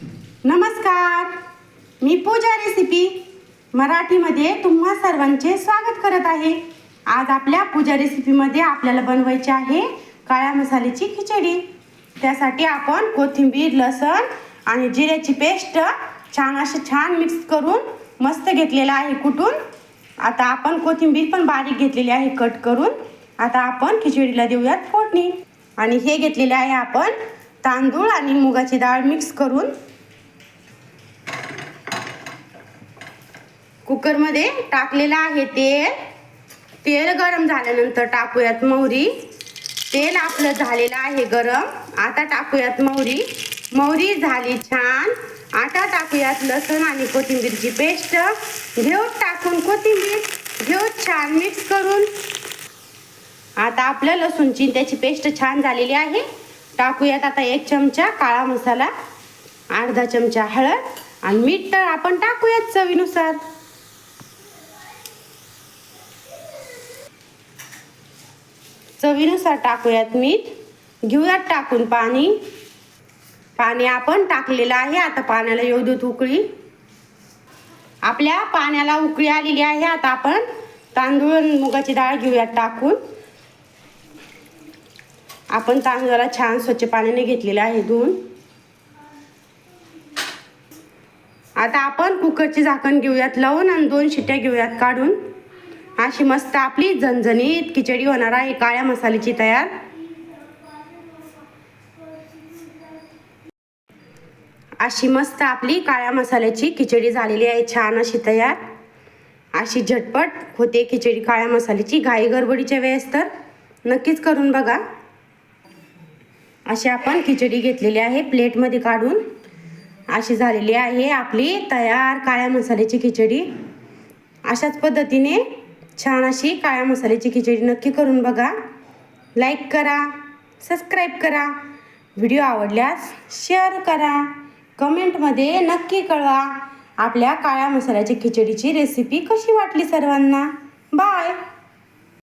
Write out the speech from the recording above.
नमस्कार. मी पूजा रेसिपी मराठीमध्ये तुम्हा सर्वांचे स्वागत करत आहे. आज आपल्या पूजा रेसिपीमध्ये आपल्याला बनवायची आहे काळ्या मसाल्याची खिचडी. त्यासाठी आपण कोथिंबीर लसण आणि जिऱ्याची पेस्ट छान असे छान मिक्स करून मस्त घेतलेलं आहे कुटून आता आपण कोथिंबीर पण बारीक घेतलेली आहे कट करून. आता आपण खिचडीला देऊयात फोडणी. आणि हे घेतलेले आहे आपण तांदूळ आणि मुगाची डाळ मिक्स करून कुकरमध्ये टाकलेलं आहे तेल. तेल गरम झाल्यानंतर टाकूयात मोहरी तेल आपलं झालेलं आहे गरम. आता टाकूयात मोहरी मोहरी झाली छान. आता टाकूयात लसण आणि कोथिंबीरची पेस्ट. घेऊन टाकून कोथिंबीर. घेऊन छान मिक्स करून. आता आपलं लसूणची त्याची पेस्ट छान झालेली आहे. टाकूयात आता एक चमचा काळा मसाला अर्धा चमचा हळद आणि मीठ तर आपण टाकूयात चवीनुसार. चवीनुसार टाकूयात मीठ घेऊयात टाकून पाणी. पाणी आपण टाकलेलं आहे आता पाण्याला येऊ देत उकळी. आपल्या पाण्याला उकळी आलेली आहे आता आपण तांदूळ मुगाची डाळ घेऊयात टाकून. आपण तांदळाला छान स्वच्छ पाण्याने घेतलेले आहे धुवून. आता आपण कुकरचे झाकण घेऊयात लावून आणि दोन शिट्ट्या घेऊयात काढून. अशी मस्त आपली झणझणीत खिचडी होणार आहे काळ्या मसाल्याची तयार. अशी मस्त आपली काळ्या मसाल्याची खिचडी झालेली आहे छान अशी तयार. अशी झटपट होते खिचडी काळ्या मसाल्याची. घाई गडबडीच्या वेळेस तर नक्कीच करून बघा. अशी आपण खिचडी घेतलेली आहे. प्लेटमध्ये काढून अशी झालेली आहे आपली तयार काळ्या मसाल्याची खिचडी. अशाच पद्धतीने छान अशी काळ्या मसाल्याची खिचडी नक्की करून बघा. लाईक करा सबस्क्राईब करा. व्हिडिओ आवडल्यास शेअर करा. कमेंटमध्ये नक्की कळवा आपल्या काळ्या मसाल्याची खिचडीची रेसिपी कशी वाटली सर्वांना. बाय